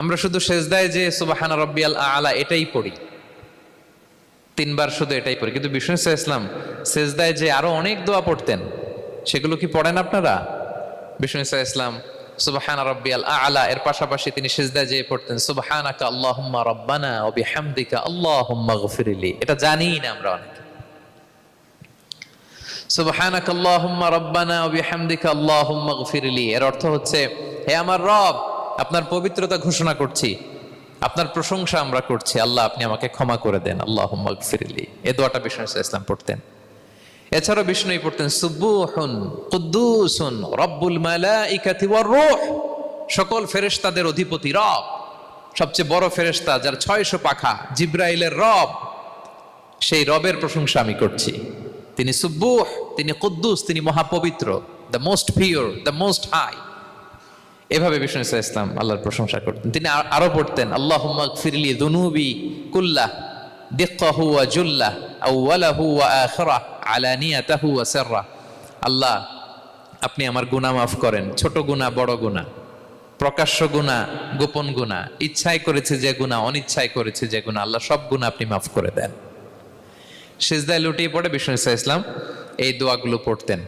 আমরা শুধু সেজদায় যে সুবাহানা রব্বিয়াল আলা এটাই পড়ি। তিনবার শুধু এটাই পড়ি। কিন্তু বিষ্ণু ইসা ইসলাম সেজদায় যে আরও অনেক দোয়া পড়তেন, সেগুলো কি পড়েন আপনারা? বিষ্ণু ইসা ইসলাম সুবাহানা রব্বিয়াল আলা এর পাশাপাশি তিনি সেজদায় যে পড়তেন, সুবাহানাকা আল্লাহুম্মা রব্বানা ও বিহামদিকা আল্লাহুম্মা গফিরিলি। এটা জানিই না আমরা অনেকে। সুবহানাক আল্লাহুম্মা রব্বানা ওয়া বিহামদিকা আল্লাহুম্মা গফিরলি। এর অর্থ হচ্ছে, হে আমার রব আপনার পবিত্রতা ঘোষণা করছি। আপনার প্রশংসা আমরা করছি। আল্লাহ, আপনি আমাকে ক্ষমা করে দেন। আল্লাহুম্মা গফিরলি এ দোয়াটা বিষ্ণু ইসলাম পড়তেন। এছাড়াও বিষ্ণুই পড়তেন সুব্বুহুন কুদ্দুসুন রব্বুল মালাইকাতি ওয়ার রূহ। সকল ফেরেশতাদের অধিপতি রব। সবচেয়ে বড় ফেরেশতা যার ছয়শো পাখা জিব্রাইলের রব, সেই রবের প্রশংসা আমি করছি। তিনি সুব্বুহ তিনি কুদ্দুস, তিনি মহাপবিত্র the most pure the most high এভাবে বিষ্ণু ইসা ইসলাম আল্লাহর প্রশংসা করতেন। তিনি আর- আরও পড়তেন আল্লাহ ফিরলি দুনুবি কুল্লাহ দিক্কাহু ওয়া জুল্লাহ আউওয়ালাহু ওয়া আখিরাহ, আলানিয়াতাহু ওয়া সিররাহ। আল্লাহ, আপনি আমার গুনাহ মাফ করেন, ছোট গুনাহ, বড় গুনাহ, প্রকাশ্য গুনাহ, গোপন গুনাহ, ইচ্ছায় করেছে যে গুনাহ, অনিচ্ছায় করেছে যে গুনাহ, আল্লাহ সব গুনাহ আপনি মাফ করে দেন। সিজদায় লুটিয়ে পড়ে বিষ্ণু ইসা ইসলাম এই দোয়াগুলো পড়তেন।